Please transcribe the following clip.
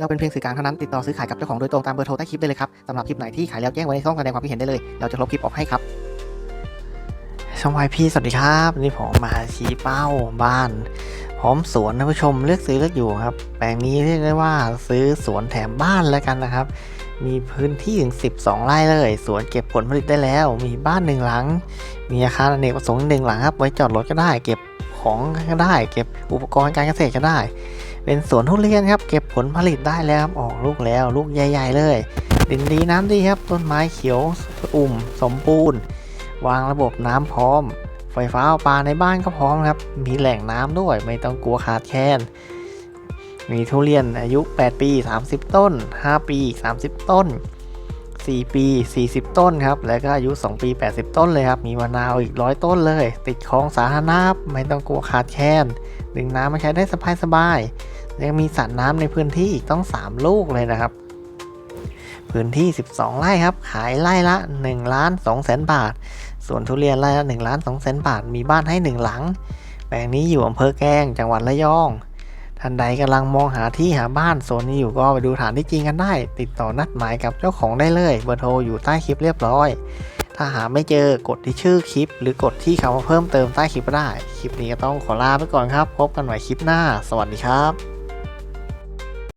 เราเป็นเพียงสื่อกลางเท่านั้นติดต่อซื้อขายกับเจ้าของโดยตรงตามเบอร์โทรใต้คลิปได้เลยครับสำหรับคลิปไหนที่ขายแล้วแจ้งไว้ในช่องแสดงความคิดเห็นได้เลย เราจะลบคลิปออกให้ครับช่องวายพี่สวัสดีครับนนี่ผมมาชี้เป้าบ้านพร้อมสวนท่านผู้ชมเลือกซื้อเลือกอยู่ครับ แปลงนี้เรียกได้ว่าซื้อสวนแถมบ้านแล้วกันนะครับ มีพื้นที่ถึง 12 ไร่เลย สวนเก็บผลผลิตได้แล้ว มีบ้านหนึ่งหลัง มีอาคารอเนกประสงค์หนึ่งหลังครับ ไว้จอดรถก็ได้ เก็บของก็ได้ เก็บอุปกรณ์การเกษตรก็ได้ เป็นสวนทุเรียนครับเก็บผลผลิตได้แล้วครับออกลูกแล้วลูกใหญ่ ๆ เลยดินดีน้ำดีครับต้นไม้เขียวอุ่มสมบูรณ์ วางระบบน้ำพร้อม ไฟฟ้าเอาปลาในบ้านก็พร้อมครับ มีแหล่งน้ำด้วยไม่ต้องกลัวขาดแคลนมีทุเรียนอายุ 8 ปี 30 ต้น 5 ปี 30 ต้น 4 ปี 40 ต้นครับ แล้วก็อายุ 2 ปี 80 ต้นเลยครับ มีมะนาวอีกร้อยต้นเลย ติดคลองสาธารณะไม่ต้องกลัวขาดแคลนดึงน้ำมาใช้ได้สบายสบายๆ ยังมีสระน้ำในพื้นที่อีกต้อง 3 ลูกเลยนะครับ พื้นที่ 12 ไร่ครับ ขายไร่ละ1ล้าน2แสนบาท ส่วนทุเรียนไร่ละ1ล้าน2แสนบาท มีบ้านให้ 1 หลัง แปลงนี้อยู่อำเภอแกลงจังหวัดระยอง ท่านใดกำลังมองหาที่หาบ้านโซนนี้อยู่ก็ไปดูฐานที่จริงกันได้ ติดต่อนัดหมายกับเจ้าของได้เลยเบอร์โทรอยู่ใต้คลิปเรียบร้อยถ้าหาไม่เจอกดที่ชื่อคลิป หรือกดที่คำว่าเพิ่มเติมใต้คลิปก็ได้ คลิปนี้ก็ต้องขอลาไปก่อนครับ พบกันใหม่คลิปหน้า สวัสดีครับ